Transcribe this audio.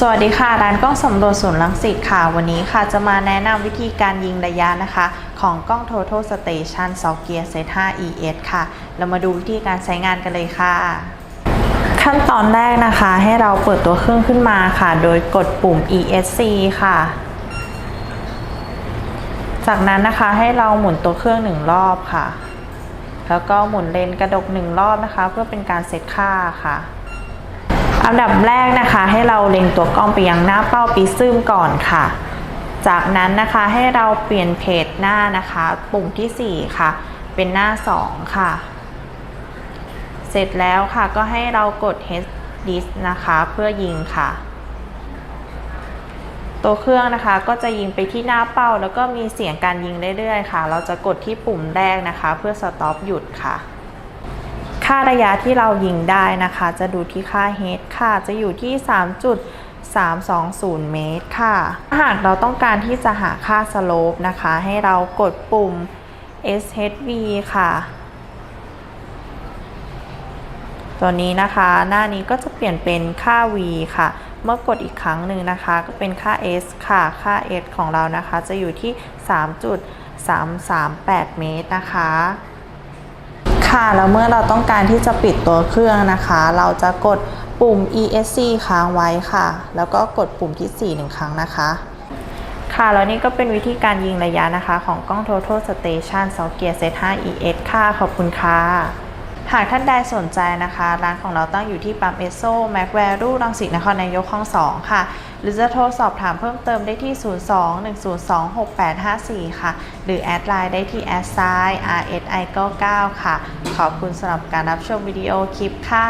สวัสดีค่ะ ร้านกล้องสำรวจศูนย์ลังสิตค่ะ วันนี้ค่ะจะมาแนะนำวิธีการยิงระยะนะคะ ของกล้อง Total Station s o g e a r Set 5 ES ค่ะ เรามาดูวิธีการใช้งานกันเลยค่ะ ขั้นตอนแรกนะคะให้เราเปิดตัวเครื่องขึ้นมาค่ะ โดยกดปุ่ม ESC ค่ะ จากนั้นนะคะให้เราหมุนตัวเครื่องหนึ่งรอบค่ะ แล้วก็หมุนเลนกระดกหนึ่งรอบนะคะ เพื่อเป็นการเซตค่าค่ะ อันดับแรกนะคะ ให้เราเล็งตัวกล้องไปยังหน้าเป้าปีซึมก่อนค่ะ จากนั้นนะคะให้เราเปลี่ยนเพจหน้านะคะ ปุ่มที่ 4 ค่ะ เป็นหน้า 2 ค่ะ เสร็จแล้วค่ะก็ให้เรากด Head Dis นะคะ เพื่อยิงค่ะ ตัวเครื่องนะคะก็จะยิงไปที่หน้าเป้า แล้วก็มีเสียงการยิงเรื่อยๆค่ะ เราจะกดที่ปุ่มแรกนะคะ เพื่อ Stop หยุดค่ะ ค่าระยะที่เรายิงได้นะคะ จะดูที่ค่า h ค่ะ จะอยู่ที่ 3.320 เมตรค่ะถ้าหากเราต้องการที่จะหาค่าสโลปนะคะ ให้เรากดปุ่ม SHV ค่ะ ตัวนี้นะคะ หน้านี้ก็จะเปลี่ยนเป็นค่า V ค่ะ เมื่อกดอีกครั้งหนึ่งนะคะ ก็เป็นค่า S ค่ะ ค่า S ของเรานะคะ จะอยู่ที่ 3.338 เมตรนะคะ ค่ะแล้วเมื่อเราต้องการที่จะปิดตัวเครื่องนะคะ เราจะกดปุ่ม ESC ค้างไว้ค่ะ แล้วก็กดปุ่มที่4หนึ่งครั้งนะคะ ค่ะ แล้วนี่ก็เป็นวิธีการยิงระยะนะคะ ของกล้อง Total Station s o g e a r Z5 ES ค่ะ ขอบคุณค่ะ หากท่านใดสนใจนะคะ ร้านของเราตั้งอยู่ที่ปั๊มเอสโซแม็กแวรูรังสิตนครนายกคลอง2ค่ะ หรือจะโทรสอบถามเพิ่มเติมได้ที่ 02-102-6854 ค่ะ หรือแอดไลน์ได้ที่แอดไซ rsi 9 9ค่ะ ขอบคุณสำหรับการรับชมวิดีโอคลิปค่ะ